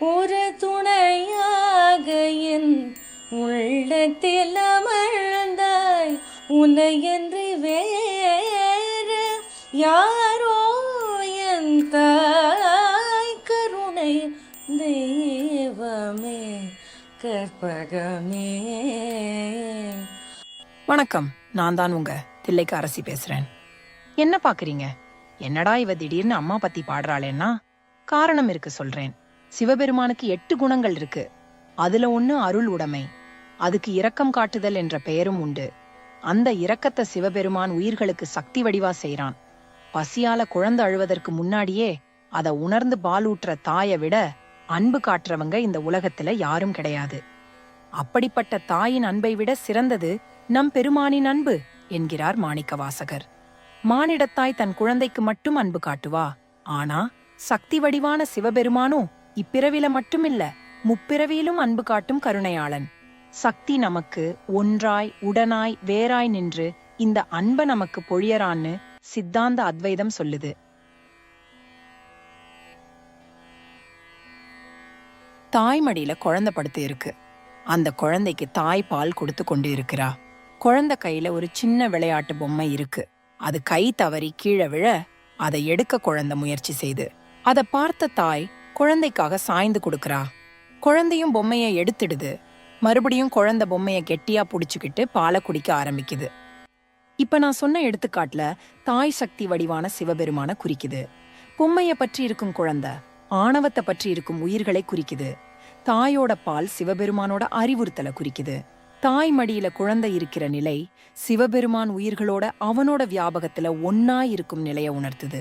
ஒரு துணையாக என் உள்ளத்தில் அமர்ந்தாய். உன்னை என்று வேறு யாரோ என் தாய். கருணை தெய்வமே கற்பகமே. வணக்கம் நான் தான் உங்க தில்லைக்கு அரசி பேசுறேன். என்ன பாக்குறீங்க என்னடா இவ திடீர்னு அம்மா பத்தி பாடுறாளேன்னா காரணம் இருக்கு சொல்றேன். சிவபெருமானுக்கு எட்டு குணங்கள் இருக்கு. அதுல ஒண்ணு அருள் உடைமை. அதுக்கு இரக்கம் காட்டுதல் என்ற பெயரும் உண்டு. அந்த இரக்கத்தை சிவபெருமான் உயிர்களுக்கு சக்தி வடிவா செய்றான். பசியால குழந்தை அழுவதற்கு முன்னாடியே அத உணர்ந்து பாலூட்டுற தாயை விட அன்பு காட்டுறவங்க இந்த உலகத்துல யாரும் கிடையாது. அப்படிப்பட்ட தாயின் அன்பை விட சிறந்தது நம் பெருமானின் அன்பு என்கிறார் மாணிக்கவாசகர். மானிடத்தாய் தன் குழந்தைக்கு மட்டும் அன்பு காட்டுவா? ஆனா சக்தி வடிவான சிவபெருமானோ இப்பிறவில மட்டுமில்ல முப்பிறவியிலும் அன்பு காட்டும் கருணையாளன். சக்தி நமக்கு ஒன்றாய் உடனாய் வேறாய் நின்று இந்த அன்ப நமக்கு பொழியறான்னு சித்தாந்த அத்வைதம் சொல்லுது. தாய்மடியில குழந்தை படுத்து இருக்கு. அந்த குழந்தைக்கு தாய் பால் கொடுத்து கொண்டு இருக்கிறா. குழந்தை கையில ஒரு சின்ன விளையாட்டு பொம்மை இருக்கு. அது கை தவறி கீழே விழ அதை எடுக்க குழந்தை முயற்சி செய்து. அதை பார்த்த தாய் குழந்தைக்காக சாய்ந்து கொடுக்குறா. குழந்தையும் பொம்மையை எடுத்துடுது. மறுபடியும் குழந்தை பொம்மையை கெட்டியா புடிச்சுக்கிட்டு பாலை குடிக்க ஆரம்பிக்குது. இப்ப நான் சொன்ன எடுத்துக்காட்டுல தாய் சக்தி வடிவான சிவபெருமான குறிக்குது. பொம்மையை பற்றி இருக்கும் குழந்தை ஆணவத்தை பற்றி இருக்கும் உயிர்களை குறிக்குது. தாயோட பால் சிவபெருமானோட அறிவுறுத்தலை குறிக்குது. தாய் மடியில குழந்தை இருக்கிற நிலை சிவபெருமான் உயிர்களோட அவனோட வியாபகத்துல ஒன்னா இருக்கும் நிலையை உணர்த்துது.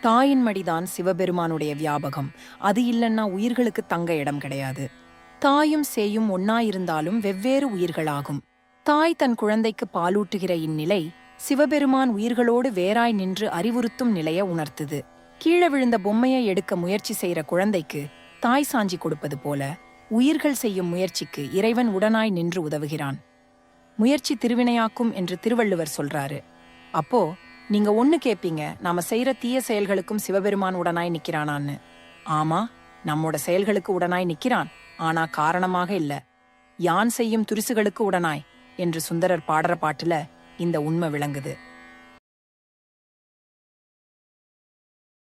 தாயின் மடிதான் சிவபெருமானுடைய வியாபகம். அது இல்லைன்னா உயிர்களுக்கு தங்க இடம் கிடையாது. தாயும் சேயும் ஒன்னாயிருந்தாலும் வெவ்வேறு உயிர்களாகும். தாய் தன் குழந்தைக்கு பாலூட்டுகிற இந்நிலை சிவபெருமான் உயிர்களோடு வேறாய் நின்று அறிவுறுத்தும் நிலைய உணர்த்துது. கீழே விழுந்த பொம்மையை எடுக்க முயற்சி செய்யற குழந்தைக்கு தாய் சாஞ்சி கொடுப்பது போல உயிர்கள் செய்யும் முயற்சிக்கு இறைவன் உடனாய் நின்று உதவுகிறான். முயற்சி திருவினையாக்கும் என்று திருவள்ளுவர் சொல்றாரு. அப்போ நீங்க ஒண்ணு கேப்பீங்க நாம செய்யற தீய செயல்களுக்கும் சிவபெருமான் உடனாய் நிக்கிறானான்னு. ஆமா நம்மோட செயல்களுக்கு உடனாய் நிக்கிறான் ஆனா காரணமாக இல்ல. யான் செய்யும் துரிசுகளுக்கு உடனாய் என்று சுந்தரர் பாடுற பாட்டுல இந்த உண்மை விளங்குது.